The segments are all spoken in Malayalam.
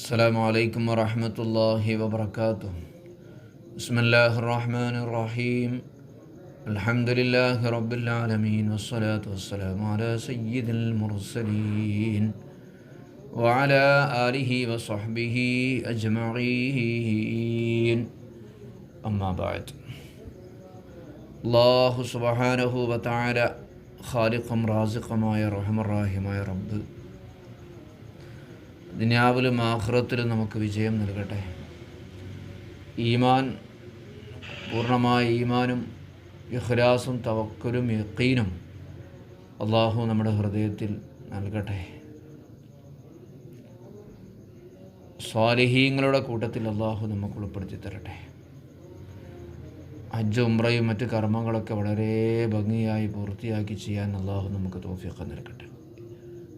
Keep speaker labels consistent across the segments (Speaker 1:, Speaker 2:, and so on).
Speaker 1: السلام عليكم ورحمة الله وبركاته بسم الله الرحمن الرحيم الحمد لله رب العالمين والصلاة والسلام على سيد المرسلين وعلى آله وصحبه أجمعين أما بعد الله سبحانه وتعالى خالقم رازقم يا رحم الراحم يا رب ദുനിയാവിലും ആഹ്റത്തിലും നമുക്ക് വിജയം നൽകട്ടെ. ഈമാൻ പൂർണമായ ഈമാനും ഇഹ്ലാസും തവക്കലും യക്കീനും അള്ളാഹു നമ്മുടെ ഹൃദയത്തിൽ നൽകട്ടെ. സ്വാലിഹീങ്ങളുടെ കൂട്ടത്തിൽ അള്ളാഹു നമുക്ക് ഉൾപ്പെടുത്തി തരട്ടെ. ഹജ്ജ് ഉംറയും മറ്റ് കർമ്മങ്ങളൊക്കെ വളരെ ഭംഗിയായി പൂർത്തിയാക്കി ചെയ്യാൻ അള്ളാഹു നമുക്ക് തോഫിയൊക്കെ നൽകട്ടെ.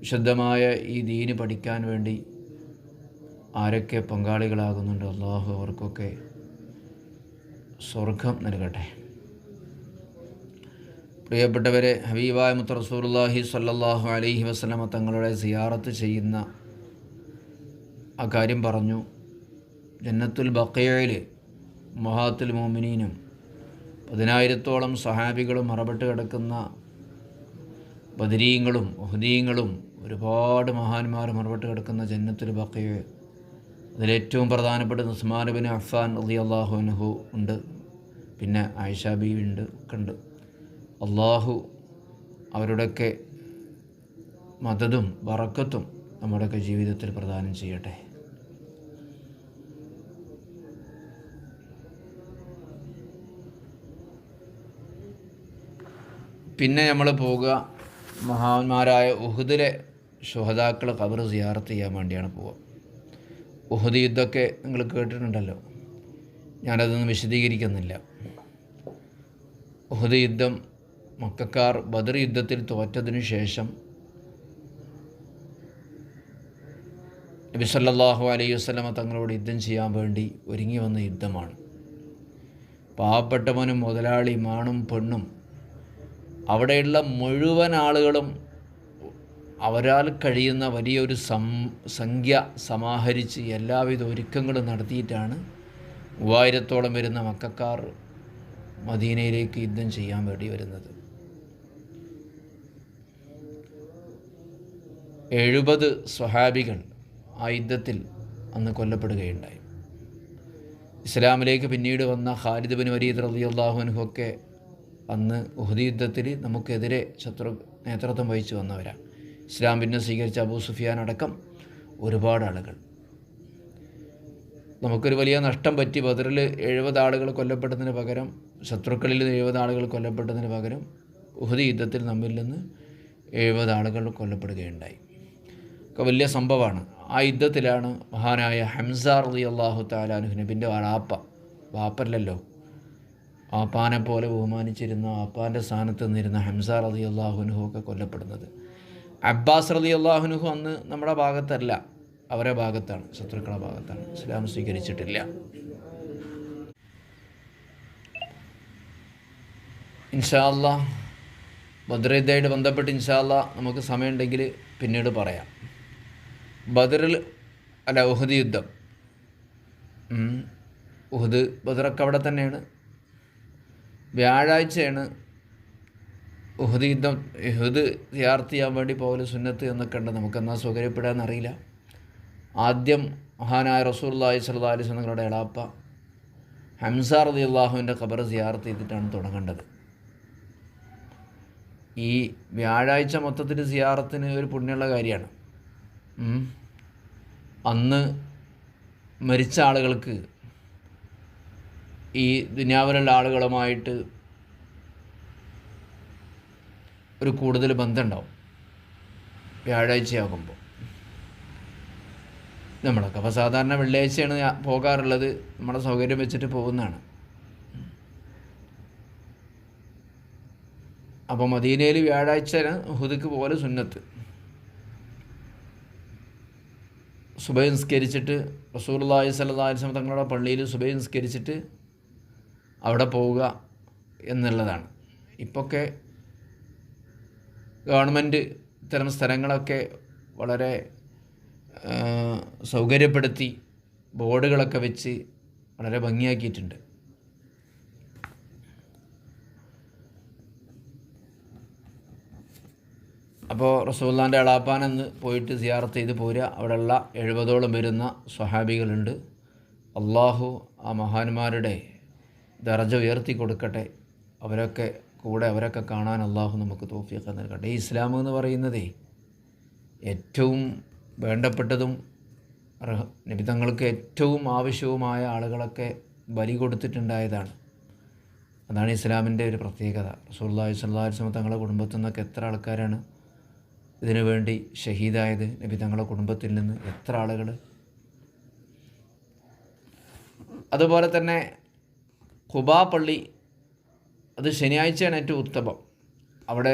Speaker 1: വിശുദ്ധമായ ഈ ദീന് പഠിക്കാൻ വേണ്ടി ആരൊക്കെ പങ്കാളികളാകുന്നുണ്ട് അള്ളാഹു അവർക്കൊക്കെ സ്വർഗം നൽകട്ടെ. പ്രിയപ്പെട്ടവരെ ഹബീബായ മുത്ത റസൂലുള്ളാഹി സല്ലാഹു അലൈഹി വസ്ലമ തങ്ങളുടെ സിയാറത്ത് ചെയ്യുന്ന ആ കാര്യം പറഞ്ഞു. ജന്നത്തുൽ ബക്കയയിൽ മഹാത്തുൽ മോമിനീനും പതിനായിരത്തോളം സഹാബികളും മറപ്പെട്ട് കിടക്കുന്ന ബദരീങ്ങളും ഉഹദീങ്ങളും ഒരുപാട് മഹാന്മാർ മറുപട്ട് കിടക്കുന്ന ജന്നത്തിൽ ബക്കയെ അതിലേറ്റവും പ്രധാനപ്പെട്ട ഉസ്മാനുബിൻ അഫ്ഫാൻ അലി അള്ളാഹുനഹു ഉണ്ട്. പിന്നെ ആയിഷ ബീവി ഉണ്ട് ഒക്കെ ഉണ്ട്. അള്ളാഹു അവരുടെയൊക്കെ മതതും വറക്കത്തും നമ്മുടെയൊക്കെ ജീവിതത്തിൽ പ്രദാനം ചെയ്യട്ടെ. പിന്നെ നമ്മൾ പോവുക മഹാന്മാരായ ഉഹുദിലെ ശുഹതാക്കൾ ഖബർ സിയാർത്ത് ചെയ്യാൻ വേണ്ടിയാണ് പോവുക. ഉഹദ് യുദ്ധമൊക്കെ നിങ്ങൾ കേട്ടിട്ടുണ്ടല്ലോ. ഞാനതൊന്നും വിശദീകരിക്കുന്നില്ല. ഉഹദ് യുദ്ധം മക്കാർ ബദർ യുദ്ധത്തിൽ തോറ്റതിനു ശേഷം നബി സല്ലല്ലാഹു അലൈഹി വസല്ലമ തങ്ങളോട് യുദ്ധം ചെയ്യാൻ വേണ്ടി ഒരുങ്ങി വന്ന യുദ്ധമാണ്. പാവപ്പെട്ടവനും മുതലാളിയും മാണും പെണ്ണും അവിടെയുള്ള മുഴുവൻ ആളുകളും അവരാൽ കഴിയുന്ന വലിയൊരു സം സംഖ്യ സമാഹരിച്ച് എല്ലാവിധ ഒരുക്കങ്ങളും നടത്തിയിട്ടാണ് മൂവായിരത്തോളം വരുന്ന മക്കാർ മദീനയിലേക്ക് യുദ്ധം ചെയ്യാൻ വേണ്ടി വരുന്നത്. എഴുപത് സ്വഹാബികൾ ആ യുദ്ധത്തിൽ അന്ന് കൊല്ലപ്പെടുകയുണ്ടായി. ഇസ്ലാമിലേക്ക് പിന്നീട് വന്ന ഖാലിദ് ബിൻ വരീദ് റളിയല്ലാഹുവിനൊക്കെ അന്ന് ഉഹദി യുദ്ധത്തിൽ നമുക്കെതിരെ ശത്രു നേതൃത്വം വഹിച്ചു വന്നവരാണ്. ഇസ്ലാം പിന്നെ സ്വീകരിച്ച അബൂ സുഫിയാൻ അടക്കം ഒരുപാട് ആളുകൾ. നമുക്കൊരു വലിയ നഷ്ടം പറ്റി ബദറിൽ എഴുപത് ആളുകൾ കൊല്ലപ്പെട്ടതിന് പകരം ശത്രുക്കളിൽ എഴുപത് ആളുകൾ കൊല്ലപ്പെട്ടതിന് പകരം ഉഹദ് യുദ്ധത്തിൽ നമ്മിൽ നിന്ന് എഴുപത് ആളുകൾ കൊല്ലപ്പെടുകയുണ്ടായി. ഒക്കെ വലിയ സംഭവമാണ്. ആ യുദ്ധത്തിലാണ് മഹാനായ ഹംസ റലി അള്ളാഹു താലാനുഹിനബിന്റെ വാപ്പ വാപ്പല്ലല്ലോ. ആപ്പാനെ പോലെ ബഹുമാനിച്ചിരുന്ന ആപ്പാന്റെ സ്ഥാനത്ത് നിന്നിരുന്ന ഹംസ റലി അള്ളാഹുനുഹു ഒക്കെ കൊല്ലപ്പെടുന്നത്. അബ്ബാസ് അലി അള്ളാഹുനുഹു അന്ന് നമ്മുടെ ഭാഗത്തല്ല അവരെ ഭാഗത്താണ് ശത്രുക്കളുടെ ഭാഗത്താണ്. ഇസ്ലാം സ്വീകരിച്ചിട്ടില്ല. ഇൻഷാല്ല ബദ്രയുദ്ധമായിട്ട് ബന്ധപ്പെട്ട് ഇൻഷാല്ല നമുക്ക് സമയമുണ്ടെങ്കിൽ പിന്നീട് പറയാം. ബദറിൽ അല്ല ഉഹദ് യുദ്ധം. ഉഹദ് ബദറൊക്കെ അവിടെ തന്നെയാണ്. വ്യാഴാഴ്ചയാണ് ഉഹദ് യുദ്ധം ഉഹദ് യാർത്ത് ചെയ്യാൻ വേണ്ടി പോകൽ സുന്നത്ത് എന്നൊക്കെ ഉണ്ട്. നമുക്കെന്നാൽ സൗകര്യപ്പെടാനറിയില്ല ആദ്യം മഹാനായ റസൂല്ലാഹി സല്ലാ അലൈഹി സ്വലങ്ങളുടെ എളാപ്പ ഹംസാർ അലി അള്ളാഹുവിന്റെ ഖബർ സിയാർത്ത് ചെയ്തിട്ടാണ് തുടങ്ങേണ്ടത്. ഈ വ്യാഴാഴ്ച മൊത്തത്തിൽ സിയാറത്തിന് ഒരു പുണ്യമുള്ള കാര്യമാണ്. അന്ന് മരിച്ച ആളുകൾക്ക് ഈ ദുനിയാവിലുള്ള ആളുകളുമായിട്ട് ഒരു കൂടുതൽ ബന്ധമുണ്ടാവും. വ്യാഴാഴ്ചയാകുമ്പോൾ. നമ്മളൊക്കെ അപ്പോൾ സാധാരണ വെള്ളിയാഴ്ചയാണ് പോകാറുള്ളത്. നമ്മുടെ സൗകര്യം വെച്ചിട്ട് പോകുന്നതാണ്. അപ്പോൾ മദീനയിൽ വ്യാഴാഴ്ച ഹുദക്ക് പോലെ സുന്നത്ത്. സുബൈ നിസ്കരിച്ചിട്ട് റസൂർലാഹി സല്ലാസ്ലം തങ്ങളുടെ പള്ളിയിൽ സുബൈ അവിടെ പോവുക എന്നുള്ളതാണ്. ഇപ്പൊക്കെ ഗവൺമെന്റ് ഇത്തരം സ്ഥലങ്ങളൊക്കെ വളരെ സൗകര്യപ്പെടുത്തി ബോർഡുകളൊക്കെ വെച്ച് വളരെ ഭംഗിയാക്കിയിട്ടുണ്ട്. അപ്പോൾ റസൂല്ലാന്റെ അളാപ്പാനെന്ന് പോയിട്ട് സിയാറത്ത് ചെയ്ത് പോരുക. അവിടെയുള്ള എഴുപതോളം വരുന്ന സ്വഹാബികളുണ്ട്. അള്ളാഹു ആ മഹാന്മാരുടെ ദർജ ഉയർത്തി കൊടുക്കട്ടെ. അവരൊക്കെ കൂടെ അവരൊക്കെ കാണാൻ അള്ളാഹു നമുക്ക് തോഫിയൊക്കെ നൽകട്ടെ. ഈ ഇസ്ലാം എന്ന് പറയുന്നതേ ഏറ്റവും വേണ്ടപ്പെട്ടതും നബിതങ്ങൾക്ക് ഏറ്റവും ആവശ്യവുമായ ആളുകളൊക്കെ ബലി കൊടുത്തിട്ടുണ്ടായതാണ്. അതാണ് ഇസ്ലാമിന്റെ ഒരു പ്രത്യേകത. റസൂല്ലാഹി സ്വല്ലാ വസ്ലം തങ്ങളുടെ കുടുംബത്തിൽ നിന്നൊക്കെ എത്ര ആൾക്കാരാണ് ഇതിനു വേണ്ടി ഷഹീദായത്? നബി തങ്ങളുടെ കുടുംബത്തിൽ നിന്ന് എത്ര ആളുകൾ? അതുപോലെ തന്നെ ഖുബാ പള്ളി അത് ശനിയാഴ്ചയാണ് ഏറ്റവും ഉത്തമം. അവിടെ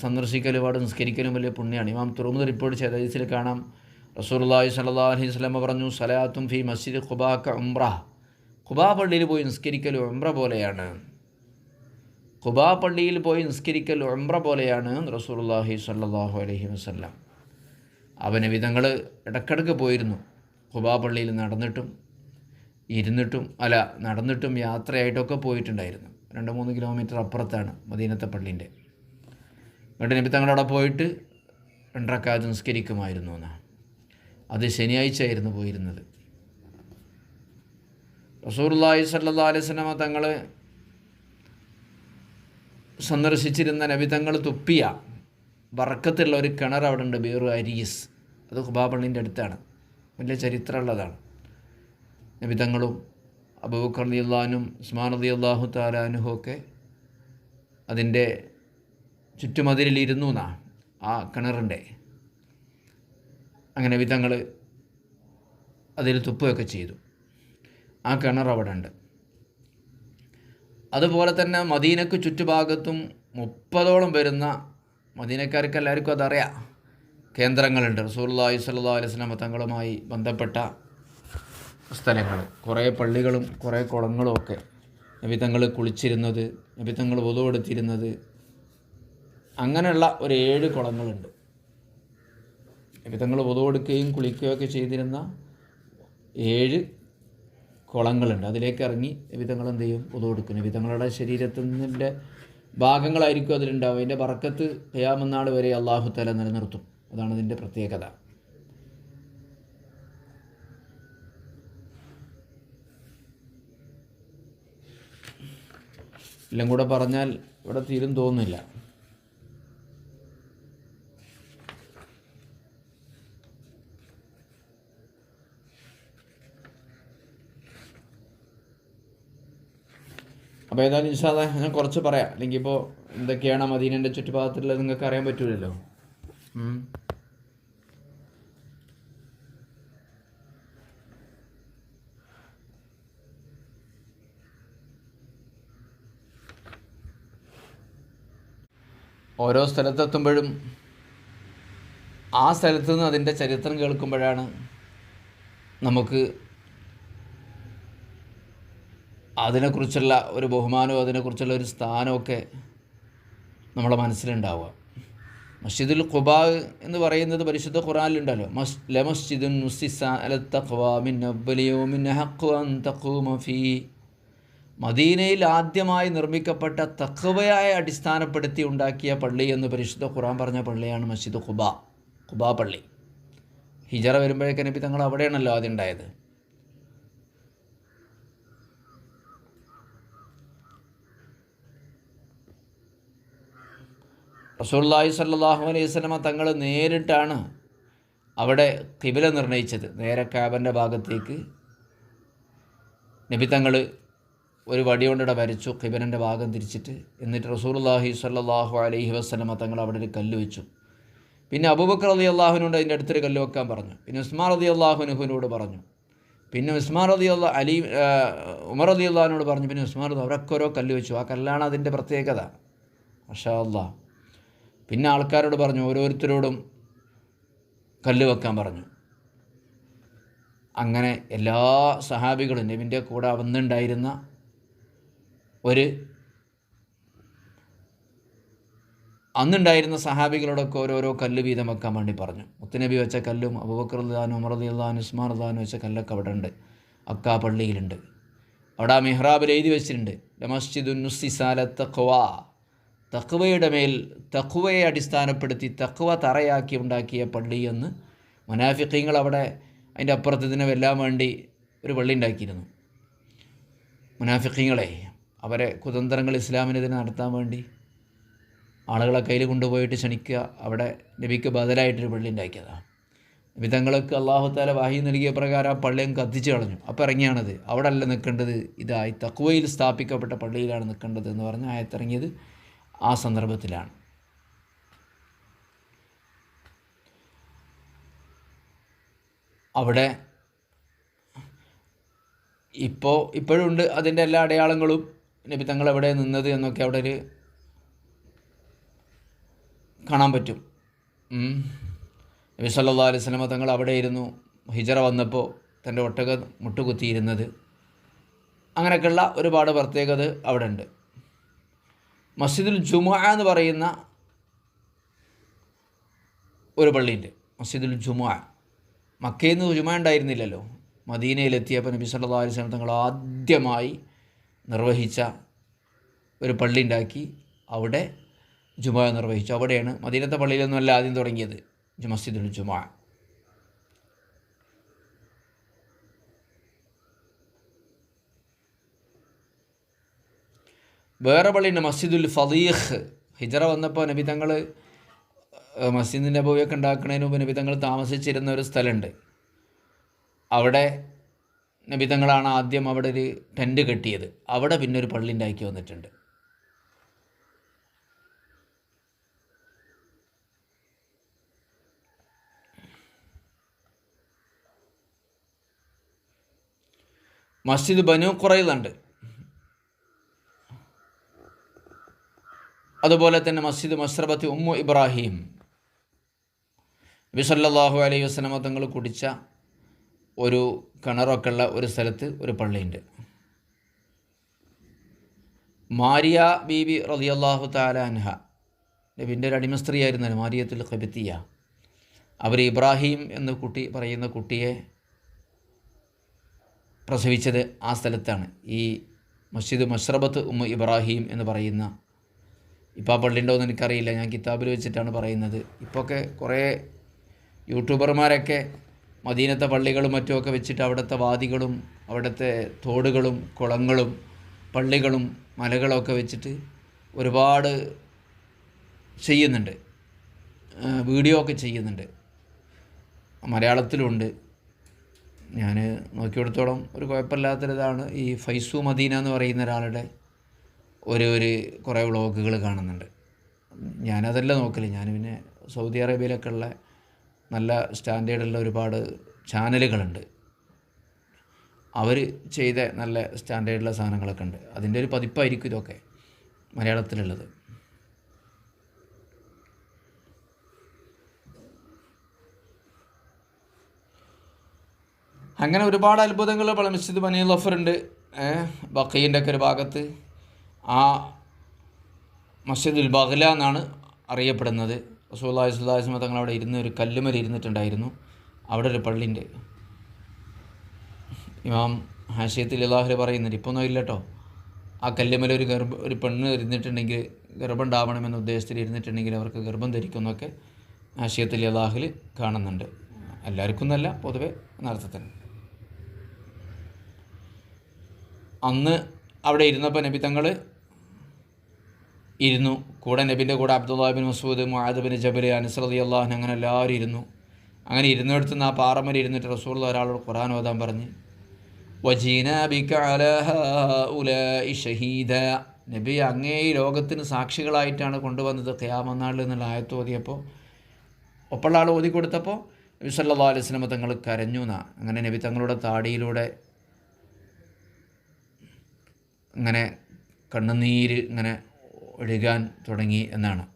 Speaker 1: സന്ദർശിക്കൽ ഒരുപാട് നിസ്കരിക്കലും വലിയ പുണ്യമാണ് ഇമാം തുറമുദ് റിപ്പോർട്ട് ചെയ്ത ഹദീസിൽ കാണാം. റസൂലുള്ളാഹി സല്ലാ അലൈഹി വസല്ലം പറഞ്ഞു സലാത്തും ഫി മസ്ജിദ് ഖുബാക്ക ഉംറ. ഖുബാ പള്ളിയിൽ പോയി നിസ്കരിക്കൽ ഉംറ പോലെയാണ്. ഖുബാ പള്ളിയിൽ പോയി നിസ്കരിക്കൽ ഉംറ പോലെയാണ് റസൂലുള്ളാഹി സല്ലാഹു അലൈഹി വസല്ലം. അവന് വിധങ്ങൾ ഇടക്കിടക്ക് പോയിരുന്നു. ഖുബാ പള്ളിയിൽ നടന്നിട്ടും ഇരുന്നിട്ടും അല്ല നടന്നിട്ടും യാത്രയായിട്ടൊക്കെ പോയിട്ടുണ്ടായിരുന്നു. രണ്ട് മൂന്ന് കിലോമീറ്റർ അപ്പുറത്താണ് മദീനത്തെ പള്ളീന്റെ. എന്നിട്ട് നബി തങ്ങളവിടെ പോയിട്ട് രണ്ടരക്കാലത്ത് നിസ്കരിക്കുമായിരുന്നു എന്നാണ്. അത് ശനിയാഴ്ച ആയിരുന്നു പോയിരുന്നത്. റസൂർലായി സല്ലാ അലൈഹി സ്വലമ തങ്ങൾ സന്ദർശിച്ചിരുന്ന നബി തങ്ങൾ തുപ്പിയ വറക്കത്തുള്ള ഒരു കിണർ അവിടെ ഉണ്ട് ബേറു അരീസ്. അത് ഹുബാ പള്ളിന്റെ അടുത്താണ്. വലിയ ചരിത്രമുള്ളതാണ്. നബി തങ്ങളും അബൂബക്കർ അലി ഉസ്മാൻ അലി അള്ളാഹു താലാനുഹൊക്കെ അതിന്റെ ചുറ്റുമതിലിരുന്നു എന്നാ ആ കിണറിന്റെ. അങ്ങനെ വിധങ്ങൾ അതിൽ തുപ്പുകയൊക്കെ ചെയ്തു. ആ കിണർ അവിടെ ഉണ്ട് അതുപോലെ തന്നെ മദീനക്ക് ചുറ്റുഭാഗത്തും മുപ്പതോളം വരുന്ന മദീനക്കാർക്ക് എല്ലാവർക്കും അതറിയാം. കേന്ദ്രങ്ങളുണ്ട്. റസൂല്ലാഹി സ്വല്ലാ അലൈഹി സ്വലാമ തങ്ങളുമായി ബന്ധപ്പെട്ട സ്ഥലങ്ങൾ കുറേ പള്ളികളും കുറേ കുളങ്ങളും ഒക്കെ. നബിത്തങ്ങൾ കുളിച്ചിരുന്നത് നബിത്തങ്ങൾ പൊതുവെടുത്തിരുന്നത് അങ്ങനെയുള്ള ഒരു ഏഴ് കുളങ്ങളുണ്ട്. നബിത്തങ്ങൾ പൊതുവെടുക്കുകയും കുളിക്കുകയും ഒക്കെ ചെയ്തിരുന്ന ഏഴ് കുളങ്ങളുണ്ട്. അതിലേക്ക് ഇറങ്ങി നബിത്തങ്ങൾ എന്ത് ചെയ്യും? പൊതുവെടുക്കും നബിത്തങ്ങളുടെ ശരീരത്തിന്റെ ഭാഗങ്ങളായിരിക്കും അതിലുണ്ടാവും അതിന്റെ പറക്കത്ത് ഹയാമെന്നാൾ വരെ അള്ളാഹു തല നിലനിർത്തും. അതാണ് അതിന്റെ പ്രത്യേകത. എല്ലാം കൂടെ പറഞ്ഞാൽ ഇവിടെ തീരും തോന്നുന്നില്ല. അപ്പോൾ ഏതായാലും ഇൻഷാല്ല ഞാൻ കുറച്ച് പറയാം. അല്ലെങ്കിൽ ഇപ്പോൾ എന്തൊക്കെയാണ് മദീനന്റെ ചുറ്റുപാടത്തിലുള്ളത് നിങ്ങൾക്ക് അറിയാൻ പറ്റൂലല്ലോ? ഓരോ സ്ഥലത്തെത്തുമ്പോഴും ആ സ്ഥലത്ത് നിന്ന് അതിന്റെ ചരിത്രം കേൾക്കുമ്പോഴാണ് നമുക്ക് അതിനെക്കുറിച്ചുള്ള ഒരു ബഹുമാനവും അതിനെക്കുറിച്ചുള്ള ഒരു സ്ഥാനമൊക്കെ നമ്മുടെ മനസ്സിലുണ്ടാവുക. മസ്ജിദുൽ ഖുബാ എന്ന് പറയുന്നത് പരിശുദ്ധ ഖുറാനിലുണ്ടല്ലോ മസ് ലമസ്ജിദുൻ മുസിസ അല തഖ്വ മിൻ തഖൂമ ഫീ മദീനയിൽ ആദ്യമായി നിർമ്മിക്കപ്പെട്ട തഖ്വയായ അടിസ്ഥാനപ്പെടുത്തി ഉണ്ടാക്കിയ പള്ളി എന്ന് പരിശുദ്ധ ഖുറാൻ പറഞ്ഞ പള്ളിയാണ് മസ്ജിദ് ഖുബ ഖുബ പള്ളി. ഹിജറ വരുമ്പോഴേക്കും നബി തങ്ങൾ അവിടെയാണല്ലോ ആദ്യം ഉണ്ടായത്. റസൂള്ളാഹി സല്ലാഹു അലൈഹി സ്വലമ തങ്ങൾ നേരിട്ടാണ് അവിടെ കിബില നിർണയിച്ചത്. നേരെ കാബന്റെ ഭാഗത്തേക്ക്. നബി തങ്ങൾ ഒരു വടി കൊണ്ടിടെ വരച്ചു ഖിബനന്റെ ഭാഗം തിരിച്ചിട്ട്. എന്നിട്ട് റസൂലുള്ളാഹി സ്വല്ലല്ലാഹു അലൈഹി വസ്ലമ തങ്ങൾ അവിടെ ഒരു കല്ല് വെച്ചു. പിന്നെ അബൂബക്കർ അലി അള്ളാഹുവിനോട് അതിന്റെ അടുത്തൊരു കല്ല് വെക്കാൻ പറഞ്ഞു. പിന്നെ ഉസ്മാൻ അലി അള്ളാഹുനുഹുവിനോട് പറഞ്ഞു. പിന്നെ ഉസ്മാൻ അലി അള്ളാ അലി ഉമർ അലി അള്ളാഹിനോട് പറഞ്ഞു. പിന്നെ ഉസ്മാൻ അവരൊക്കെ ഓരോ കല്ല് വെച്ചു. ആ കല്ലാണ് അതിന്റെ പ്രത്യേകത. അഷാ അള്ളാഹ് പിന്നെ ആൾക്കാരോട് പറഞ്ഞു ഓരോരുത്തരോടും കല്ല് വെക്കാൻ പറഞ്ഞു. അങ്ങനെ എല്ലാ സഹാബികളും നബിന്റെ കൂടെ വന്നുണ്ടായിരുന്ന ഒരു അന്നുണ്ടായിരുന്ന സഹാബികളോടൊക്കെ ഓരോരോ കല്ല് വീതം വെക്കാൻ വേണ്ടി പറഞ്ഞു. മുത്തനബി വെച്ച കല്ലും അബൂബക്കർ ഉദ്ദാനും ഉമർ ഉദ്ദാനും ഉസ്മാൻ ഉദ്ദാനും വെച്ച കല്ലൊക്കെ അവിടെ ഉണ്ട്. അക്ക പള്ളിയിലുണ്ട്. അവിടെ ആ മെഹ്റാബിൽ എഴുതി വെച്ചിട്ടുണ്ട്. മസ്ജിദുൻ നുസിസാല തഖ്വ. തഖ്വയുടെ മേൽ തഖ്വയെ അടിസ്ഥാനപ്പെടുത്തി തഖ്വ തറയാക്കി ഉണ്ടാക്കിയ പള്ളി എന്ന് മുനാഫിഖീങ്ങൾ അവിടെ അതിന്റെ അപ്പുറത്ത് ഇതിനെ വെല്ലാൻ വേണ്ടി ഒരു പള്ളി ഉണ്ടാക്കിയിരുന്നു. മുനാഫിഖീങ്ങളെ അവരെ കുതന്ത്രങ്ങൾ ഇസ്ലാമിനെതിരെ നടത്താൻ വേണ്ടി ആളുകളെ കയ്യിൽ കൊണ്ടുപോയിട്ട് ക്ഷണിക്കുക അവിടെ നബിക്ക് ബദലായിട്ടൊരു പള്ളി ഉണ്ടാക്കിയതാണ് നബി തങ്ങൾക്ക് അള്ളാഹു താല വാഹി നൽകിയ പ്രകാരം ആ പള്ളിയും കത്തിച്ച് കളഞ്ഞു. അപ്പോൾ ഇറങ്ങിയാണത്. അവിടെ അല്ല നിൽക്കേണ്ടത്. ഇതായി തക്കുവയിൽ സ്ഥാപിക്കപ്പെട്ട പള്ളിയിലാണ് നിൽക്കേണ്ടത് എന്ന് പറഞ്ഞ് ആയത്തിറങ്ങിയത് ആ സന്ദർഭത്തിലാണ്. അവിടെ ഇപ്പോൾ ഇപ്പോഴുണ്ട് അതിന്റെ എല്ലാ അടയാളങ്ങളും. നബി തങ്ങൾ എവിടെ നിന്നത് എന്നൊക്കെ അവിടെ ഒരു കാണാൻ പറ്റും. നബി സല്ലാ അലൈഹി സ്വലമ തങ്ങൾ അവിടെ ഇരുന്നു. ഹിജറ വന്നപ്പോൾ തന്റെ ഒട്ടക മുട്ടുകുത്തിയിരുന്നത്. അങ്ങനെയൊക്കെയുള്ള ഒരുപാട് പ്രത്യേകത അവിടെ ഉണ്ട് മസ്ജിദുൽ ജുമ എന്ന് പറയുന്ന ഒരു പള്ളിയുണ്ട്. മസ്ജിദുൽ ജുമ മക്കയിൽ നിന്ന് ജുമ ഉണ്ടായിരുന്നില്ലല്ലോ. മദീനയിലെത്തിയപ്പോൾ നബി സല്ലാ അലൈഹി സ്വലം തങ്ങൾ ആദ്യമായി നിർവഹിച്ച ഒരു പള്ളി ഉണ്ടാക്കി അവിടെ ജുമാ നിർവഹിച്ചു. അവിടെയാണ് മദീനത്തെ പള്ളിയിലൊന്നുമല്ല ആദ്യം തുടങ്ങിയത് മസ്ജിദുൽ ജുമ. വേറെ പള്ളിയുണ്ട് മസ്ജിദുൽ ഫദീഖ് ഹിജറ വന്നപ്പോൾ നബി തങ്ങൾ മസ്ജിദിന്റെ നബവിയൊക്കെ ഉണ്ടാക്കുന്നതിന് മുമ്പ് നബി തങ്ങൾ താമസിച്ചിരുന്ന ഒരു സ്ഥലമുണ്ട്. അവിടെ നബി തങ്ങളാണ് ആദ്യം അവിടെ ഒരു ടെന്റ് കെട്ടിയത്. അവിടെ പിന്നെ ഒരു പള്ളി ഉണ്ടാക്കി വന്നിട്ടുണ്ട്. മസ്ജിദ് ബനു കുറയിലുണ്ട് അതുപോലെ തന്നെ മസ്ജിദ് മസ്രബത്ത് ഉമ്മു ഇബ്രാഹിം. നബി സല്ലല്ലാഹു അലൈഹി കുടിച്ച ഒരു കിണറൊക്കെ ഉള്ള ഒരു സ്ഥലത്ത് ഒരു പള്ളിയുണ്ട്. മാരിയ ബീബി റളിയല്ലാഹു തആല അൻഹ നബിന്റെ ഒരു അടിമ സ്ത്രീയായിരുന്നല്ലോ മാരിയത്തിൽ കബിത്തിയ അവർ ഇബ്രാഹിം എന്ന കുട്ടി പറയുന്ന കുട്ടിയെ പ്രസവിച്ചത് ആ സ്ഥലത്താണ്. ഈ മസ്ജിദ് മഷ്റബത്ത് ഉമ്മ ഇബ്രാഹിം എന്ന് പറയുന്ന ഇപ്പോൾ ആ പള്ളിയുണ്ടോ എന്ന് എനിക്കറിയില്ല ഞാൻ കിതാബിൽ വെച്ചിട്ടാണ് പറയുന്നത്. ഇപ്പോഴൊക്കെ കുറേ യൂട്യൂബർമാരൊക്കെ മദീനത്തെ പള്ളികളും മറ്റുമൊക്കെ വെച്ചിട്ട് അവിടുത്തെ വാദികളും അവിടുത്തെ തോടുകളും കുളങ്ങളും പള്ളികളും മലകളൊക്കെ വെച്ചിട്ട് ഒരുപാട് ചെയ്യുന്നുണ്ട്. വീഡിയോ ഒക്കെ ചെയ്യുന്നുണ്ട്. മലയാളത്തിലുണ്ട്. ഞാൻ നോക്കിയെടുത്തോളം ഒരു കുഴപ്പമില്ലാത്തൊരിതാണ് ഈ ഫൈസു മദീന എന്ന് പറയുന്ന ഒരാളുടെ ഒരു ഒരു കുറേ വ്ളോഗുകൾ കാണുന്നുണ്ട്. ഞാനതല്ല നോക്കൽ. ഞാൻ പിന്നെ സൗദി അറേബ്യയിലൊക്കെ ഉള്ള നല്ല സ്റ്റാൻഡേർഡുള്ള ഒരുപാട് ചാനലുകളുണ്ട്. അവർ ചെയ്ത നല്ല സ്റ്റാൻഡേർഡുള്ള സാധനങ്ങളൊക്കെ ഉണ്ട്. അതിന്റെ ഒരു പതിപ്പായിരിക്കും ഇതൊക്കെ മലയാളത്തിലുള്ളത്. അങ്ങനെ ഒരുപാട് അത്ഭുതങ്ങൾ പളമിച്ചത് ബനി ലഫറുണ്ട് ബക്കീന്റെ ഒക്കെ ഒരു ഭാഗത്ത്. ആ മസ്ജിദുൽ ബഹ്ല എന്നാണ് അറിയപ്പെടുന്നത്. റസൂല്ലാഹി സ്വലാസ്മ തങ്ങൾ അവിടെ ഇരുന്ന് ഒരു കല്ലുമല ഇരുന്നിട്ടുണ്ടായിരുന്നു. അവിടെ ഒരു പള്ളിന്റെ ഇമാം ഹാഷിയത്തിൽ അള്ളാഹുൽ പറയുന്നുണ്ട് ഇപ്പോൾ ഒന്നും ഇല്ലട്ടോ ആ കല്ലുമല ഒരു ഗർഭ ഒരു പെണ്ണ് ഇരുന്നിട്ടുണ്ടെങ്കിൽ ഗർഭം ഉണ്ടാവണമെന്ന ഉദ്ദേശത്തിൽ ഇരുന്നിട്ടുണ്ടെങ്കിൽ അവർക്ക് ഗർഭം ധരിക്കുന്നൊക്കെ ആശയത്തിൽ അള്ളാഹിൽ കാണുന്നുണ്ട്. എല്ലാവർക്കും എന്നല്ല പൊതുവെ നടത്തത്തിന് അന്ന് അവിടെ ഇരുന്നപ്പോൾ നബി തങ്ങൾ ഇരുന്നു. കൂടെ നബിന്റെ കൂടെ അബ്ദുല്ലാബിൻ മസൂദ് മുഹാദബിൻ ബിൻ ജബൽ അനസ്രതി അള്ളാഹൻ അങ്ങനെ എല്ലാവരും ഇരുന്നു. അങ്ങനെ ഇരുന്നിടത്ത് നിന്ന് ആ പാറമല ഇരുന്നിട്ട് റസൂൾ ഒരാളോട് ഖുറാൻ ഓതാൻ പറഞ്ഞ്. നബി അങ്ങേ ലോകത്തിന് സാക്ഷികളായിട്ടാണ് കൊണ്ടുവന്നത് ഖിയാമനാളിൽ എന്നുള്ള ആയത്ത് ഓതിയപ്പോൾ ഒപ്പുള്ള ആൾ ഓതി കൊടുത്തപ്പോൾ നബി സല്ലാ അലൈഹി വസല്ലം തങ്ങൾ കരഞ്ഞു എന്നാ. അങ്ങനെ നബി തങ്ങളുടെ താടിയിലൂടെ അങ്ങനെ കണ്ണുനീര് ഇങ്ങനെ ഒഴുകാൻ തുടങ്ങി എന്നാണ്.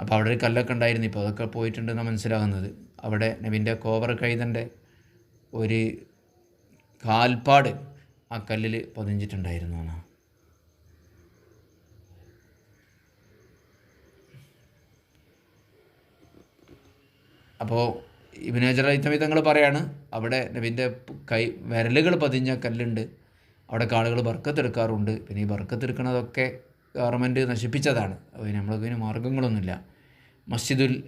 Speaker 1: അപ്പോൾ അവിടെ ഒരു കല്ലൊക്കെ ഉണ്ടായിരുന്നു. ഇപ്പോൾ അതൊക്കെ പോയിട്ടുണ്ടെന്ന് മനസ്സിലാകുന്നത്. അവിടെ നബിന്റെ കോവർ കൈതന്റെ ഒരു കാൽപ്പാട് ആ കല്ലിൽ പതിഞ്ഞിട്ടുണ്ടായിരുന്നു എന്നാണ്. അപ്പോൾ ഇബിനേജർ ഐത്തമി തങ്ങൾ പറയാണ് അവിടെ നബിന്റെ കൈ വിരലുകൾ പതിഞ്ഞ കല്ലുണ്ട്. അവിടെ ആളുകൾ ബർക്കത്തെടുക്കാറുണ്ട്. പിന്നെ ഈ ബർക്കത്തെടുക്കണതൊക്കെ ഗവൺമെന്റ് നശിപ്പിച്ചതാണ്. അപ്പോൾ നമ്മൾക്ക് ഇതിന് മാർഗങ്ങളൊന്നുമില്ല മസ്ജിദുൽ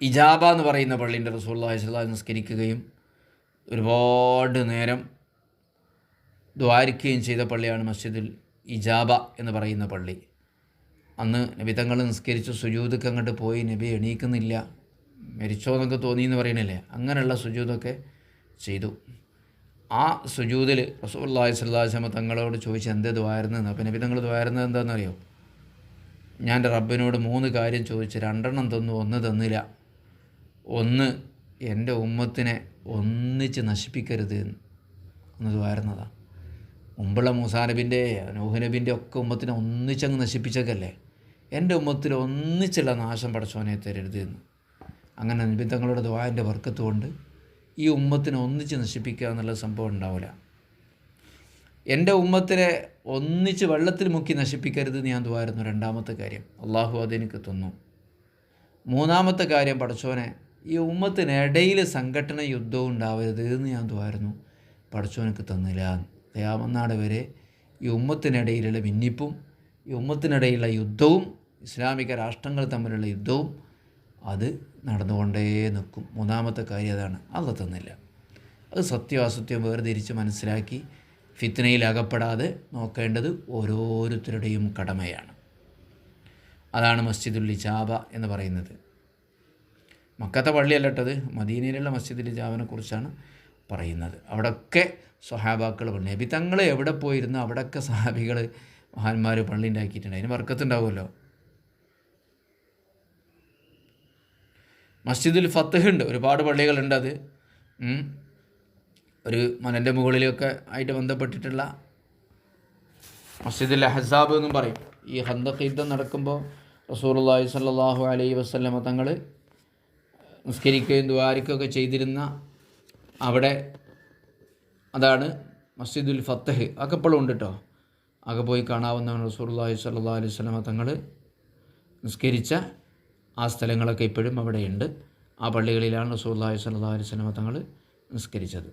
Speaker 1: ഇജാബ എന്ന് പറയുന്ന പള്ളീന്റെ റസൂള്ളി സ്വലാഹ് നിസ്കരിക്കുകയും ഒരുപാട് നേരം ദ്വാരിക്കുകയും ചെയ്ത പള്ളിയാണ് മസ്ജിദുൽ ഇജാബ എന്ന് പറയുന്ന പള്ളി. അന്ന് നബി തങ്ങൾ നിസ്കരിച്ച് സുജൂദക്ക് അങ്ങോട്ട് പോയി നബി എണീക്കുന്നില്ല. മരിച്ചോ എന്നൊക്കെ തോന്നി എന്ന് പറയണില്ലേ? അങ്ങനെയുള്ള സുജൂതൊക്കെ ചെയ്തു. ആ സുജൂതിൽ റസൂല്ലാഹി വസല്ലം തങ്ങളോട് ചോദിച്ച് എന്തേ ദ്വാരുന്നതെന്ന് അപ്പം നബി തങ്ങൾ ദ്വാരുന്നത് എന്താണെന്നറിയോ ഞാൻ എന്റെ റബ്ബിനോട് മൂന്ന് കാര്യം ചോദിച്ച് രണ്ടെണ്ണം തന്നു ഒന്ന് തന്നില്ല. ഒന്ന് എന്റെ ഉമ്മത്തിനെ ഒന്നിച്ച് നശിപ്പിക്കരുത് എന്ന് ദ്വാരുന്നതാണ് മുമ്പുള്ള മൂസാനബിന്റെ നൂഹനബിന്റെ ഒക്കെ ഉമ്മത്തിനെ ഒന്നിച്ചങ്ങ് നശിപ്പിച്ചേക്കല്ലേ എന്റെ ഉമ്മത്തിൽ ഒന്നിച്ചുള്ള നാശം പടച്ചോനെ തരരുത് എന്ന്. അങ്ങനെ നബി തങ്ങളുടെ ദ്വാന്റെ വർക്കത്ത് കൊണ്ട് ഈ ഉമ്മത്തിനെ ഒന്നിച്ച് നശിപ്പിക്കുക എന്നുള്ള സംഭവം ഉണ്ടാവില്ല. എന്റെ ഉമ്മത്തിനെ ഒന്നിച്ച് വെള്ളത്തിൽ മുക്കി നശിപ്പിക്കരുത് ഞാൻ ദ്വാരുന്നു രണ്ടാമത്തെ കാര്യം അള്ളാഹു അതെനിക്ക് തന്നു. മൂന്നാമത്തെ കാര്യം പഠിച്ചോനെ ഈ ഉമ്മത്തിനിടയിൽ സംഘടന യുദ്ധവും ഉണ്ടാവരുത് എന്ന് ഞാൻ ദ്വാരുന്നു പടച്ചോനക്ക് തന്നില്ല. ദയാമനാട് വരെ ഈ ഉമ്മത്തിനിടയിലുള്ള ഭിന്നിപ്പും ഈ ഉമ്മത്തിനിടയിലുള്ള യുദ്ധവും ഇസ്ലാമിക രാഷ്ട്രങ്ങൾ തമ്മിലുള്ള യുദ്ധവും അത് നടന്നുകൊണ്ടേ നിൽക്കും. മൂന്നാമത്തെ കാര്യം അതാണ് അത് തന്നില്ല. അത് സത്യം അസത്യം വേർതിരിച്ച് മനസ്സിലാക്കി ഫിത്തനയിൽ അകപ്പെടാതെ നോക്കേണ്ടത് ഓരോരുത്തരുടെയും കടമയാണ്. അതാണ് മസ്ജിദുൽ ഇജാബ എന്ന് പറയുന്നത്. മക്കത്തെ പള്ളിയല്ലട്ടത് മദീനയിലുള്ള മസ്ജിദുൽ ലിജാബിനെ കുറിച്ചാണ് പറയുന്നത്. അവിടെയൊക്കെ സ്വഹാബാക്കൾ പള്ളി നബി തങ്ങൾ എവിടെ പോയിരുന്നു അവിടെയൊക്കെ സഹാബികൾ മഹാന്മാർ പള്ളി ഉണ്ടാക്കിയിട്ടുണ്ട്. അതിന് വർക്കത്തുണ്ടാവുമല്ലോ. മസ്ജിദുൽ ഫത്തഹ് ഉണ്ട് ഒരുപാട് പള്ളികളുണ്ട് അത്. ഒരു മലന്റെ മുകളിലൊക്കെ ആയിട്ട് ബന്ധപ്പെട്ടിട്ടുള്ള മസ്ജിദുൽ അഹസാബ് എന്നും പറയും. ഈ ഹന്തഖ് യുദ്ധം നടക്കുമ്പോൾ റസൂർല്ലാഹി സല്ലാഹു അലൈഹി വസ്ലമ തങ്ങൾ നിസ്കരിക്കുകയും ദ്വാരിക്കുകയൊക്കെ ചെയ്തിരുന്ന അവിടെ അതാണ് മസ്ജിദുൽ ഫത്തഹ് അതൊക്കെ ഇപ്പോഴും ഉണ്ട് കേട്ടോ അതൊക്കെ പോയി കാണാവുന്നതാണ് റസൂർല്ലാഹി സല്ലാ അലൈഹി സ്വലമ തങ്ങൾ നിസ്കരിച്ച ആ സ്ഥലങ്ങളൊക്കെ ഇപ്പോഴും അവിടെയുണ്ട്. ആ പള്ളികളിലാണ് റസൂല്ലാഹി സല്ലാ അലൈഹി സ്വലമ തങ്ങൾ നിസ്കരിച്ചത്.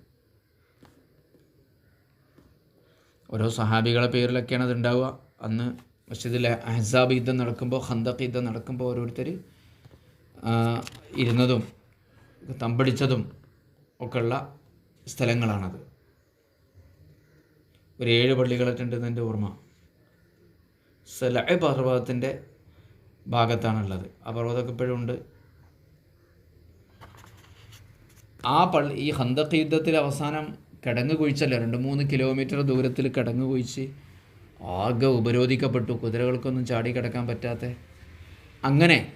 Speaker 1: ഓരോ സഹാബികളെ പേരിലൊക്കെയാണ് അത് ഉണ്ടാവുക അന്ന് മസ്ജിദിൽ അഹസാബ് യുദ്ധം നടക്കുമ്പോൾ ഹന്തഖ് യുദ്ധം നടക്കുമ്പോൾ ഓരോരുത്തർ ഇരുന്നതും തമ്പടിച്ചതും ഒക്കെയുള്ള സ്ഥലങ്ങളാണത്. ഒരു ഏഴ് പള്ളികളൊക്കെ ഉണ്ടെന്ന് എന്റെ ഓർമ്മ. സലഹ് പർവതത്തിന്റെ ഭാഗത്താണുള്ളത്. ആ പർവതമൊക്കെ ഇപ്പോഴും ഉണ്ട്. ആ പള്ളി ഈ ഹന്തക്ക് യുദ്ധത്തിൽ അവസാനം കിടങ്ങ് കുഴിച്ചല്ലോ? രണ്ട് മൂന്ന് കിലോമീറ്റർ ദൂരത്തിൽ കിടങ്ങ് കുഴിച്ച് ആകെ ഉപരോധിക്കപ്പെട്ടു. കുതിരകൾക്കൊന്നും ചാടി കിടക്കാൻ പറ്റാത്ത. അങ്ങനെ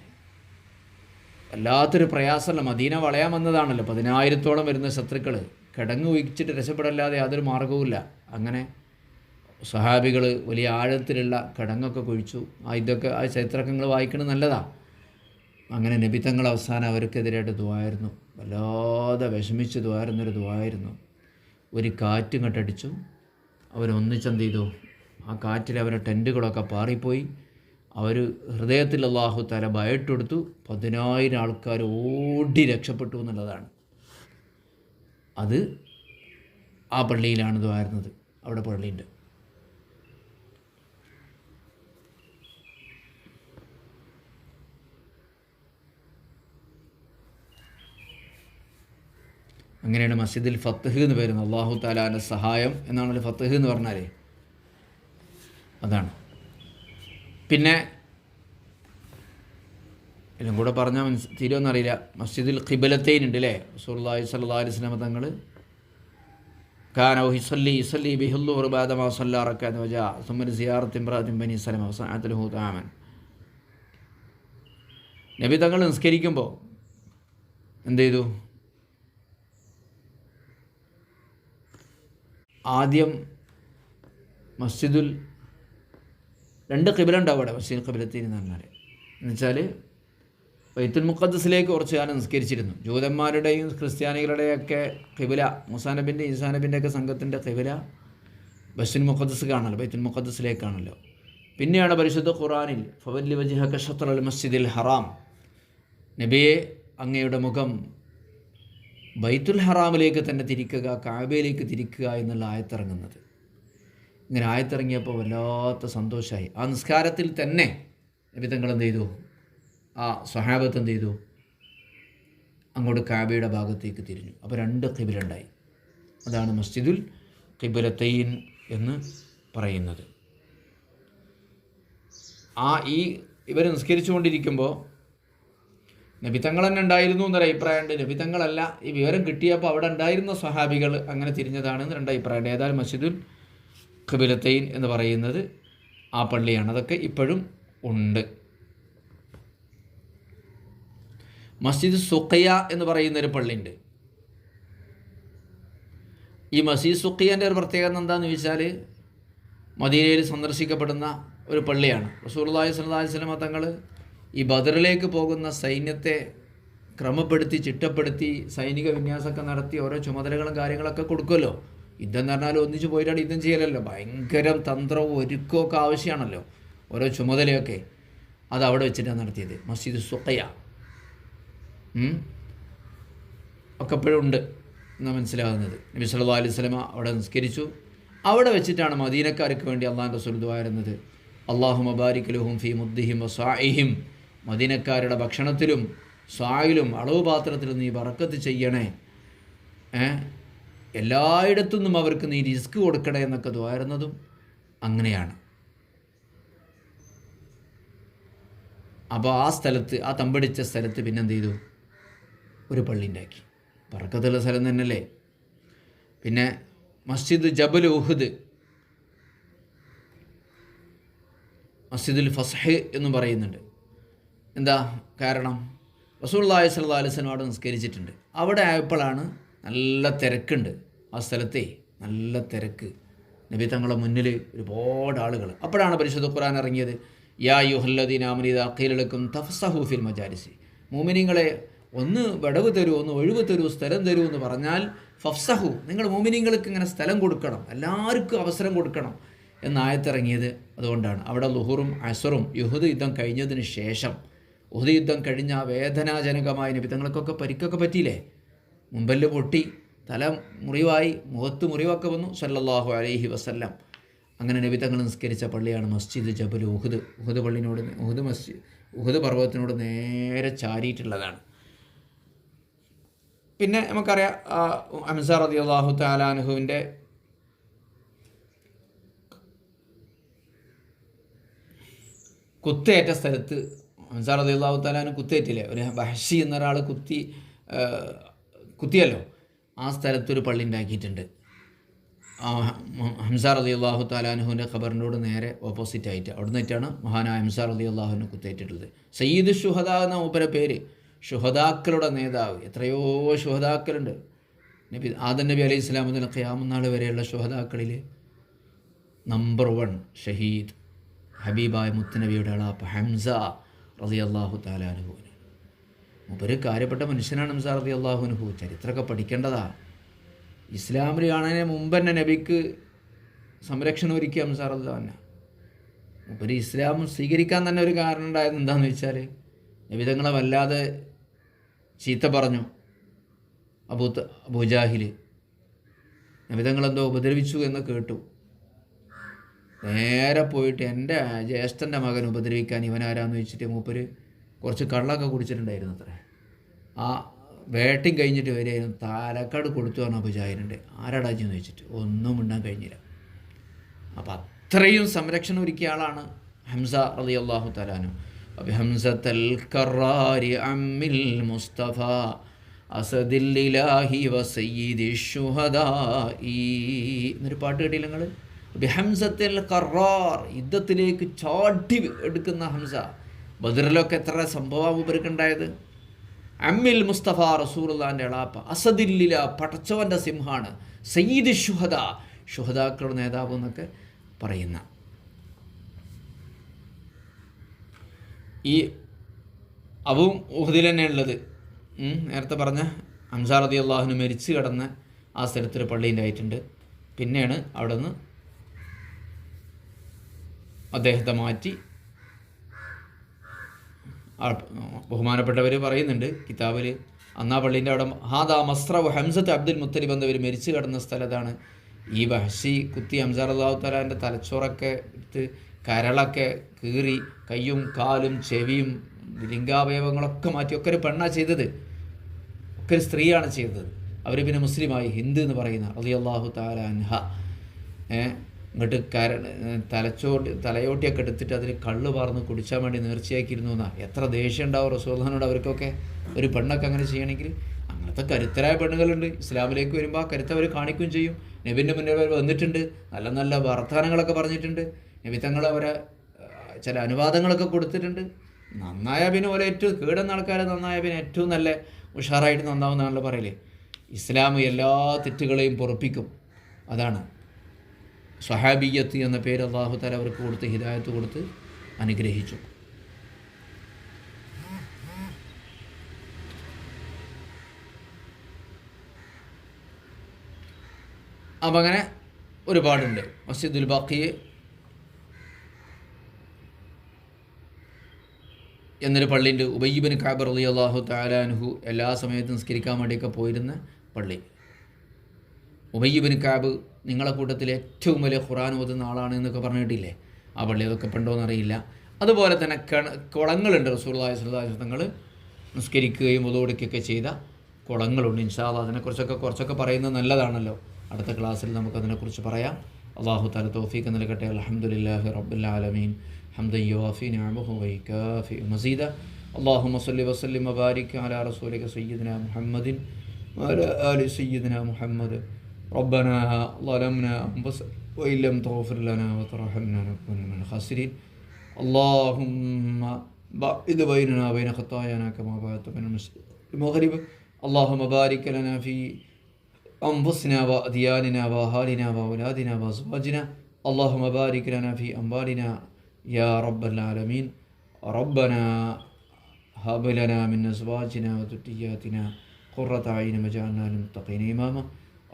Speaker 1: വല്ലാത്തൊരു പ്രയാസമല്ല. മദീന വളയാൻ വന്നതാണല്ലോ. പതിനായിരത്തോളം വരുന്ന ശത്രുക്കൾ കിടങ്ങ് കുഴിച്ചിട്ട് രക്ഷപ്പെടല്ലാതെ യാതൊരു മാർഗവുമില്ല അങ്ങനെ സഹാബികൾ വലിയ ആഴത്തിലുള്ള കടങ്ങൊക്കെ കുഴിച്ചു. ആ ഇതൊക്കെ ആ ചരിത്രങ്ങൾ വായിക്കുന്നത് നല്ലതാണ് അങ്ങനെ നബിത്തങ്ങൾ അവസാനം അവർക്കെതിരായിട്ട് ദ്വായിരുന്നു വല്ലാതെ വിഷമിച്ച് ദ്വാരുന്നൊരു ദ്വായിരുന്നു ഒരു കാറ്റും കെട്ടടിച്ചു അവരൊന്നിച്ചെന്ത് ചെയ്തു? ആ കാറ്റിൽ അവരുടെ ടെന്റുകളൊക്കെ പാറിപ്പോയി. അവർ ഹൃദയത്തിൽ അള്ളാഹു തല ഭയട്ടെടുത്തു പതിനായിരം ആൾക്കാർ ഓടി രക്ഷപ്പെട്ടു എന്നുള്ളതാണ്. അത് ആ പള്ളിയിലാണ് ദ്വായിരുന്നത് അവിടെ പള്ളിയുണ്ട്. അങ്ങനെയാണ് മസ്ജിദിൽ ഫത്തഹ് എന്ന് വരുന്നത് അള്ളാഹു താലാന്റെ സഹായം എന്നാണല്ലോ ഫത്തഹ് എന്ന് പറഞ്ഞാലേ. അതാണ്. പിന്നെ എല്ലാം കൂടെ പറഞ്ഞാൽ മനസ് തീരുമെന്നറിയില്ല മസ്ജിദിൽ ഖിബലത്തേനുണ്ട് അല്ലേ സുല്ലാഹി സല്ലാ അലൈഹി സ്വലമ തങ്ങൾ കാനോ ഹിസല്ലി ഇസല്ലി ബിഹുല്ലു റുബാദമാ സല്ലാറക്കാന്ന് വജാ. സുമൻ സിയാറത്ത് ഇമ്രാത്തിൻ ബനി സലം അവസാനത്തുൽ ഹൂതാമൻ നബി തങ്ങൾ നിസ്കരിക്കുമ്പോൾ എന്ത് ചെയ്തു? ആദ്യം മസ്ജിദുൽ രണ്ട് കിബില ഉണ്ടാവും അവിടെ മസ്ജിദ് പറഞ്ഞാൽ എന്നുവെച്ചാൽ വൈത്തുൽ മുഖദ്സിലേക്ക് കുറച്ച് കാലം നിസ്കരിച്ചിരുന്നു. ജൂതന്മാരുടെയും ക്രിസ്ത്യാനികളുടെയും ഒക്കെ കിബില മുസാനബിന്റെ ഈസാനബിന്റെ ഒക്കെ സംഘത്തിന്റെ കിബില ബൈത്തുൽ മുഖദ്സ് കാണല്ലോ ബൈത്തുൽ മുഖദ്സിലേക്കാണല്ലോ പിന്നെയാണ് പരിശുദ്ധ ഖുറാനിൽ ഫവല്ലി വജിഹ ഷത്ര അൽ മസ്ജിദിൽ ഹറാം. നബിയെ അങ്ങയുടെ മുഖം ബൈത്തുൽ ഹറാമിലേക്ക് തന്നെ തിരിക്കുക കാബയിലേക്ക് തിരിക്കുക എന്നുള്ള ആയത്തിറങ്ങുന്നത്. ഇങ്ങനെ ആയത്തിറങ്ങിയപ്പോൾ വല്ലാത്ത സന്തോഷമായി ആ നിസ്കാരത്തിൽ തന്നെ നബി തങ്ങൾ എന്ത് ചെയ്തു? ആ സ്വഹാബത്ത് എന്ത് ചെയ്തു? അങ്ങോട്ട് കാബയുടെ ഭാഗത്തേക്ക് തിരിഞ്ഞു. അപ്പോൾ രണ്ട് കിബിലുണ്ടായി അതാണ് മസ്ജിദുൽ കിബിലത്തൈൻ എന്ന് പറയുന്നത്. ആ ഈ ഇവർ നിസ്കരിച്ചുകൊണ്ടിരിക്കുമ്പോൾ നബിതങ്ങൾ തന്നെ ഉണ്ടായിരുന്നു എന്നൊരു അഭിപ്രായമുണ്ട്. നബിതങ്ങളല്ല ഈ വിവരം കിട്ടിയപ്പോൾ അവിടെ ഉണ്ടായിരുന്ന സ്വഹാബികൾ അങ്ങനെ തിരിഞ്ഞതാണ് എന്ന് രണ്ട് അഭിപ്രായമുണ്ട്. ഏതായാലും മസ്ജിദുൽ ഖബിലത്തൈൻ എന്ന് പറയുന്നത് ആ പള്ളിയാണ്. അതൊക്കെ ഇപ്പോഴും ഉണ്ട്. മസ്ജിദ് സുഖയ എന്ന് പറയുന്നൊരു പള്ളിയുണ്ട് ഈ മസീദ് സുഖിയന്റെ ഒരു പ്രത്യേകത എന്താണെന്ന് ചോദിച്ചാൽ മദീനയിൽ സന്ദർശിക്കപ്പെടുന്ന ഒരു പള്ളിയാണ്. റസൂർലാഹി സ്വലാഹി സ്വലമ തങ്ങൾ ഈ ബദറിലേക്ക് പോകുന്ന സൈന്യത്തെ ക്രമപ്പെടുത്തി ചിട്ടപ്പെടുത്തി സൈനിക വിന്യാസമൊക്കെ നടത്തി ഓരോ ചുമതലകളും കാര്യങ്ങളൊക്കെ കൊടുക്കുമല്ലോ. യുദ്ധം എന്ന് പറഞ്ഞാൽ ഒന്നിച്ച് പോയിട്ടാണ് യുദ്ധം ചെയ്യലല്ലോ. ഭയങ്കരം തന്ത്രവും ഒരുക്കമൊക്കെ ആവശ്യമാണല്ലോ ഓരോ ചുമതലയൊക്കെ. അത് അവിടെ വെച്ചിട്ടാണ് നടത്തിയത്. മസ്ജിദ് സുഖയ. ഒക്കെ ഇപ്പോഴും ഉണ്ട് എന്നാണ് മനസ്സിലാകുന്നത്. നബി സല്ലാ അലൈഹി സ്വലമ അവിടെ നിസ്കരിച്ചു. അവിടെ വെച്ചിട്ടാണ് മദീനക്കാർക്ക് വേണ്ടി അള്ളാഹ് റസൂൽ ദ്വാരുന്നത് അള്ളാഹു മബാരിക് ലഹും ഫി മുദ്ദിഹിം വസായിഹിം മദീനക്കാരുടെ ഭക്ഷണത്തിലും സ്വായിലും അളവ് പാത്രത്തിലും നീ വറക്കത്ത് ചെയ്യണേ. എല്ലായിടത്തു നിന്നും അവർക്ക് നീ റിസ്ക് കൊടുക്കണേ എന്നൊക്കെ തോരുന്നതും അങ്ങനെയാണ്. അപ്പോൾ ആ സ്ഥലത്ത് ആ തമ്പടിച്ച സ്ഥലത്ത് പിന്നെന്ത് ചെയ്തു? ഒരു പള്ളി ഉണ്ടാക്കി പറക്കത്തുള്ള സ്ഥലം തന്നെയല്ലേ? പിന്നെ മസ്ജിദ് ജബൽ ഉഹുദ്. മസ്ജിദുൽ ഫസഹ് എന്ന് പറയുന്നുണ്ട്. എന്താ കാരണം? റസൂള്ളി സ്വല്ലാ അലിസ്ലം അവിടെ നിസ്കരിച്ചിട്ടുണ്ട്. അവിടെ ആയപ്പോഴാണ് നല്ല തിരക്കുണ്ട്. ആ സ്ഥലത്തെ നല്ല തിരക്ക്. നബി തങ്ങളുടെ മുന്നിൽ ഒരുപാട് ആളുകൾ അപ്പോഴാണ് പരിശുദ്ധ ഖുർആൻ ഇറങ്ങിയത്. യാ യുഹല്ലദീൻ അമരീദ് അഖീലെടുക്കും തഫ്സഹൂഫിൽ മജാരിസി മോമിനിങ്ങളെ ഒന്ന് വിടവ് തരൂ ഒന്ന് ഒഴിവ് തരൂ സ്ഥലം തരൂ എന്ന് പറഞ്ഞാൽ ഫഫ്സഹു നിങ്ങൾ മോമിനിങ്ങൾക്ക് ഇങ്ങനെ സ്ഥലം കൊടുക്കണം എല്ലാവർക്കും അവസരം കൊടുക്കണം എന്നായത്തിറങ്ങിയത് അതുകൊണ്ടാണ്. അവിടെ ലുഹുറും അസറും യുഹുദ് യുദ്ധം കഴിഞ്ഞതിന് ശേഷം ഉഹുദ് യുദ്ധം കഴിഞ്ഞ വേദനാജനകമായ നിബിധങ്ങൾക്കൊക്കെ പരിക്കൊക്കെ പറ്റിയില്ലേ? മുമ്പൽ പൊട്ടി തല മുറിവായി മുഖത്ത് മുറിവൊക്കെ വന്നു സല്ലല്ലാഹു അലൈഹി വസല്ലം. അങ്ങനെ നബിതങ്ങൾ നിസ്കരിച്ച പള്ളിയാണ് മസ്ജിദ് ജബൽ ഉഹുദ്. ഉഹുദ് പള്ളിനോട് ഉഹുദ് മസ്ജിദ് ഉഹുദ് പർവതത്തിനോട് നേരെ ചാരിയിട്ടുള്ളതാണ്. പിന്നെ നമുക്കറിയാം അംസാർ അതി അള്ളാഹു താലാനുഹുവിന്റെ കുത്തേറ്റ സ്ഥലത്ത് അൻസാർ അലി അള്ളാഹു താലാന് കുത്തേറ്റില്ലേ ഒരു ബഹഷി എന്നൊരാൾ കുത്തി കുത്തിയല്ലോ. ആ സ്ഥലത്തൊരു പള്ളി ഉണ്ടാക്കിയിട്ടുണ്ട് ഹംസാർ അലി അള്ളാഹു താലാനുഹുവിന്റെ ഖബറിനോട് നേരെ ഓപ്പോസിറ്റ് ആയിട്ട്. അവിടെ നിന്നിട്ടാണ് മഹാനായ ഹംസാർ അലി അള്ളാഹുവിനെ കുത്തേറ്റിട്ടുള്ളത് സയ്യിദ് ഷുഹദ എന്ന മൂപ്പര പേര്. ഷുഹദാക്കളുടെ നേതാവ്. എത്രയോ ഷുഹദാക്കളുണ്ട് നബി ആദൻ നബി അലൈഹി ഇസ്ലാം മുതൽ ഖിയാമനാൾ വരെയുള്ള ഷുഹദാക്കളിൽ നമ്പർ വൺ ഷഹീദ് ഹബീബായ മുത്തനബിയുടെ അളാപ്പ് ഹംസ റതി അള്ളാഹു താലാനുഭവന് മുപ്പര് കാര്യപ്പെട്ട മനുഷ്യനാണ് നിസാർ റതി അള്ളാഹുനുഹു ചരിത്രമൊക്കെ പഠിക്കേണ്ടതാ. ഇസ്ലാമിൽ കാണാനേ മുമ്പ് തന്നെ നബിക്ക് സംരക്ഷണം ഒരുക്കിയ റതി തന്നെ മൂപ്പര് ഇസ്ലാം സ്വീകരിക്കാൻ തന്നെ ഒരു കാരണം ഉണ്ടായത് എന്താണെന്ന് വെച്ചാൽ നബിതങ്ങളെ വല്ലാതെ ചീത്ത പറഞ്ഞു. അബൂത്ത് അബൂജാഹിൽ നബിതങ്ങളെന്തോ ഉപദ്രവിച്ചു എന്ന് കേട്ടു. നേരെ പോയിട്ട് എന്റെ ജ്യേഷ്ഠന്റെ മകൻ ഉപദ്രവിക്കാൻ ഇവനാരാന്ന് വെച്ചിട്ട് മൂപ്പര് കുറച്ച് കള്ളൊക്കെ കുടിച്ചിട്ടുണ്ടായിരുന്നു അത്ര. ആ വേട്ടയും കഴിഞ്ഞിട്ട് വരികയായിരുന്നു താലക്കാട് കൊടുത്തു പറഞ്ഞ അബുജാഹിലുണ്ട് ആരാടാച്ചെന്ന് വെച്ചിട്ട് ഒന്നും ഉണ്ടാൻ കഴിഞ്ഞില്ല. അപ്പം അത്രയും സംരക്ഷണം ഒരുക്കിയ ആളാണ് ഹംസ റതി അള്ളാഹു തലാനു അപ്പം ഹംസത്തൽ കറാരി അമ്മിൽ മുസ്തഫ അസദില്ലാഹി വസയ്യിദി ഈ എന്നൊരു പാട്ട് കേട്ടില്ല നിങ്ങൾ ബിഹംസത്തിൽ കറാർ യുദ്ധത്തിലേക്ക് ചാടി എടുക്കുന്ന ഹംസ. ബദറിലൊക്കെ എത്ര സംഭവം ഇവർക്കുണ്ടായത് അമ്മിൽ മുസ്തഫ റസൂറുല്ലാന്റെ എളാപ്പ അസദില്ലില പടച്ചവന്റെ സിംഹാണ് സയ്യിദ് ഷുഹദ ഷുഹദാക്കളുടെ നേതാവ് എന്നൊക്കെ പറയുന്ന. ഈ അവും ഊഹദിൽ തന്നെ ഉള്ളത് നേരത്തെ പറഞ്ഞ അംസാർ റതി അള്ളാഹുന് മരിച്ചു കിടന്ന ആ സ്ഥലത്തൊരു പള്ളിയിന്റെ ആയിട്ടുണ്ട് പിന്നെയാണ് അവിടെ നിന്ന് അദ്ദേഹത്തെ മാറ്റി. ബഹുമാനപ്പെട്ടവർ പറയുന്നുണ്ട് കിതാബിൽ അന്നാ പള്ളീന്റെ അവിടെ ഹാദാ മസ്രവ് ഹംസത്ത് അബ്ദുൽ മുത്തലിബ് എന്നവർ മരിച്ചു കിടന്ന സ്ഥലത്താണ് ഈ വഹശി കുത്തി ഹംസാർ അള്ളാഹു തലാന്റെ തലച്ചോറൊക്കെ എടുത്ത് കരളൊക്കെ കീറി കയ്യും കാലും ചെവിയും ലിംഗാവയവങ്ങളൊക്കെ മാറ്റി ഒക്കെ ഒരു പെണ്ണാണ് ചെയ്തത്. ഒക്കെ ഒരു സ്ത്രീയാണ് ചെയ്തത്. അവർ പിന്നെ മുസ്ലിമായി ഹിന്ദു എന്ന് പറയുന്ന അലി അള്ളാഹു താലാൻഹ ഇങ്ങോട്ട് കര തലച്ചോട്ടി തലയോട്ടിയൊക്കെ എടുത്തിട്ട് അതിൽ കള്ള് പാർന്ന് കുടിച്ചാൻ വേണ്ടി നേർച്ചയാക്കിയിരുന്നു എന്നാ. എത്ര ദേഷ്യം ഉണ്ടാവും റസൂൽഹാനോട് അവർക്കൊക്കെ? ഒരു പെണ്ണൊക്കെ അങ്ങനെ ചെയ്യണമെങ്കിൽ അങ്ങനത്തെ കരുത്തരായ പെണ്ണുകളുണ്ട് ഇസ്ലാമിലേക്ക് വരുമ്പോൾ ആ കരുത്തവർ കാണിക്കുകയും ചെയ്യും. നബിന്റെ മുന്നിൽ അവർ വന്നിട്ടുണ്ട്. നല്ല നല്ല വർത്തമാനങ്ങളൊക്കെ പറഞ്ഞിട്ടുണ്ട്. നബി തങ്ങൾ അവരെ ചില അനുവാദങ്ങളൊക്കെ കൊടുത്തിട്ടുണ്ട്. നന്നായ പിന്നെ പോലെ ഏറ്റവും കീടുന്ന ആൾക്കാർ നന്നായ പിന്നെ ഏറ്റവും നല്ല ഉഷാറായിട്ട് നന്നാവുന്നതാണല്ലോ പറയലേ. ഇസ്ലാം എല്ലാ തെറ്റുകളെയും പൊറപ്പിക്കും. അതാണ്. സ്വഹാബിയത്ത് എന്ന പേര് അള്ളാഹു താല അവർക്ക് കൊടുത്ത് ഹിദായത്ത് കൊടുത്ത് അനുഗ്രഹിച്ചു. അപ്പം അങ്ങനെ ഒരുപാടുണ്ട്. മസ്ജിദുൽ ബാക്കിയെ എന്നൊരു പള്ളിയുണ്ട്. ഉബയ്യബിൻ കാബർ അലി അള്ളാഹു താലാൻഹു എല്ലാ സമയത്തും നിസ്കരിക്കാൻ വേണ്ടിയൊക്കെ പോയിരുന്ന പള്ളി. ഉബയ്യബിൻ കാബ് നിങ്ങളെ കൂട്ടത്തിൽ ഏറ്റവും വലിയ ഖുറാൻ ഓതുന്ന ആളാണ് എന്നൊക്കെ പറഞ്ഞിട്ടില്ലേ ആ പള്ളി അതൊക്കെ ഉണ്ടോയെന്ന് അറിയില്ല അതുപോലെ തന്നെ കിണ കുളങ്ങളുണ്ട് റസൂള്ളായ സുല്ലാസ്തങ്ങൾ നിസ്കരിക്കുകയും ഒതുകൊടുക്കുകയൊക്കെ ചെയ്ത കുളങ്ങളുണ്ട് ഇൻഷാല്ല അതിനെക്കുറിച്ചൊക്കെ കുറച്ചൊക്കെ പറയുന്നത് നല്ലതാണല്ലോ അടുത്ത ക്ലാസ്സിൽ നമുക്കതിനെക്കുറിച്ച് പറയാം അള്ളാഹു താല തോഫീക്ക് നൽകട്ടെ അലഹമുല്ലാഹി റബ്ബുല്ലാലമീൻ حمدا يوافي نعمه ويكافئ مزيدا اللهم صل وسلم وبارك على رسولك سيدنا محمد وعلى آل سيدنا محمد ربنا ظلمنا أنفسنا وإن لم تغفر لنا وترحمنا نكون من الخاسرين. اللهم بعد بيننا وبين خطايانا كما بعدت بين المغرب اللهم بارك لنا في أنفسنا وأدياننا وأهالنا وأولادنا وأزواجنا. اللهم بارك لنا في أموالنا يا رب العالمين. ربنا هب لنا من أزواجنا وذرياتنا قرة أعين وجعلنا للمتقين إماما.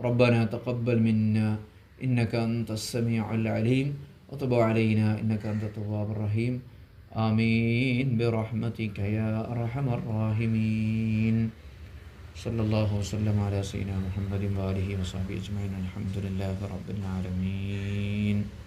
Speaker 1: ربنا تقبل منا إنك أنت السميع العليم. وتب علينا إنك أنت التواب الرحيم. آمين. برحمتك يا أرحم الراحمين. صلى الله وسلم على سيدنا محمد وآله وصحبه أجمعين. الحمد لله رب العالمين.